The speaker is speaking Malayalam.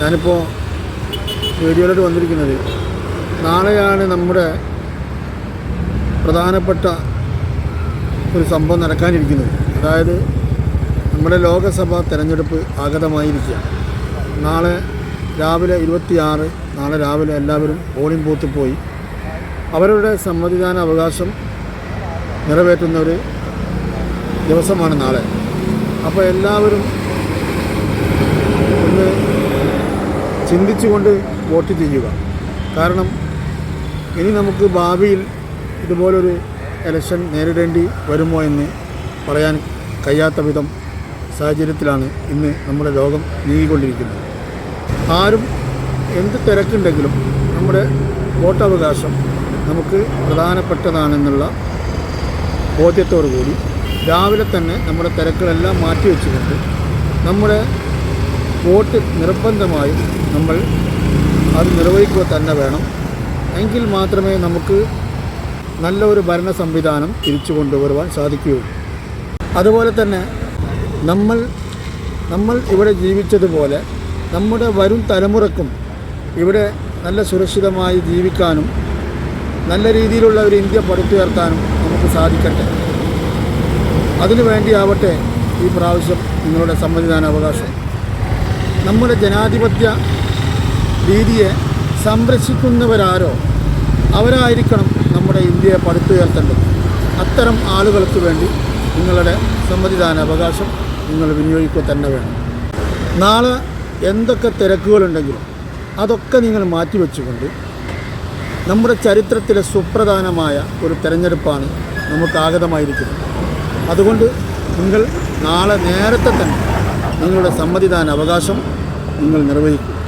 ഞാനിപ്പോൾ വീഡിയോയിലോട്ട് വന്നിരിക്കുന്നത്. നാളെയാണ് നമ്മുടെ പ്രധാനപ്പെട്ട ഒരു സംഭവം നടക്കാനിരിക്കുന്നത്. അതായത് നമ്മുടെ ലോകസഭ തെരഞ്ഞെടുപ്പ് ആഗതമായിരിക്കുക നാളെ രാവിലെ ഇരുപത്തിയാറ് നാളെ രാവിലെ എല്ലാവരും പോളിംഗ് ബൂത്തിൽ പോയി അവരുടെ സമ്മതിദാന അവകാശം നിറവേറ്റുന്ന ഒരു ദിവസമാണ് നാളെ. അപ്പോൾ എല്ലാവരും ചിന്തിച്ചുകൊണ്ട് വോട്ട് ചെയ്യുക. കാരണം ഇനി നമുക്ക് ഭാവിയിൽ ഇതുപോലൊരു ഇലക്ഷൻ നേരിടേണ്ടി വരുമോ എന്ന് പറയാൻ കഴിയാത്ത വിധം സാഹചര്യത്തിലാണ് ഇന്ന് നമ്മുടെ ലോകം നീങ്ങിക്കൊണ്ടിരിക്കുന്നത്. ആരും എന്ത് തിരക്കുണ്ടെങ്കിലും നമ്മുടെ വോട്ടവകാശം നമുക്ക് പ്രധാനപ്പെട്ടതാണെന്നുള്ള ബോധ്യത്തോടു കൂടി രാവിലെ തന്നെ നമ്മുടെ തിരക്കുകളെല്ലാം മാറ്റിവെച്ചുകൊണ്ട് നമ്മുടെ വോട്ട് നിർബന്ധമായും നമ്മൾ അത് നിർവഹിക്കുക തന്നെ വേണം. എങ്കിൽ മാത്രമേ നമുക്ക് നല്ല ഒരു ഭരണ സംവിധാനം തിരിച്ചു കൊണ്ടുവരുവാൻ സാധിക്കുകയുള്ളൂ. അതുപോലെ തന്നെ നമ്മൾ നമ്മൾ ഇവിടെ ജീവിച്ചതുപോലെ നമ്മുടെ വരും തലമുറക്കും ഇവിടെ നല്ല സുരക്ഷിതമായി ജീവിക്കാനും നല്ല രീതിയിലുള്ള ഒരു ഇന്ത്യ പടുത്തുയർത്താനും നമുക്ക് സാധിക്കട്ടെ. അതിനു വേണ്ടിയാവട്ടെ ഈ പ്രാവശ്യം നിങ്ങളുടെ സമ്മതിദാന അവകാശം നമ്മുടെ ജനാധിപത്യ രീതിയെ സംരക്ഷിക്കുന്നവരാരോ അവരായിരിക്കണം നമ്മുടെ ഇന്ത്യയെ പടുത്തുയർത്തേണ്ടത് അത്തരം ആളുകൾക്ക് വേണ്ടി നിങ്ങളുടെ സമ്മതിദാന അവകാശം നിങ്ങൾ വിനിയോഗിക്കുക തന്നെ വേണം. നാളെ എന്തൊക്കെ തിരക്കുകളുണ്ടെങ്കിലും അതൊക്കെ നിങ്ങൾ മാറ്റിവെച്ചുകൊണ്ട് നമ്മുടെ ചരിത്രത്തിലെ സുപ്രധാനമായ ഒരു തിരഞ്ഞെടുപ്പാണ് നമുക്ക് ആഗതമായിരിക്കുന്നത്. അതുകൊണ്ട് നിങ്ങൾ നാളെ നേരത്തെ തന്നെ നിങ്ങളുടെ സമ്മതിദാന അവകാശം നിങ്ങൾ നിർവഹിക്കും.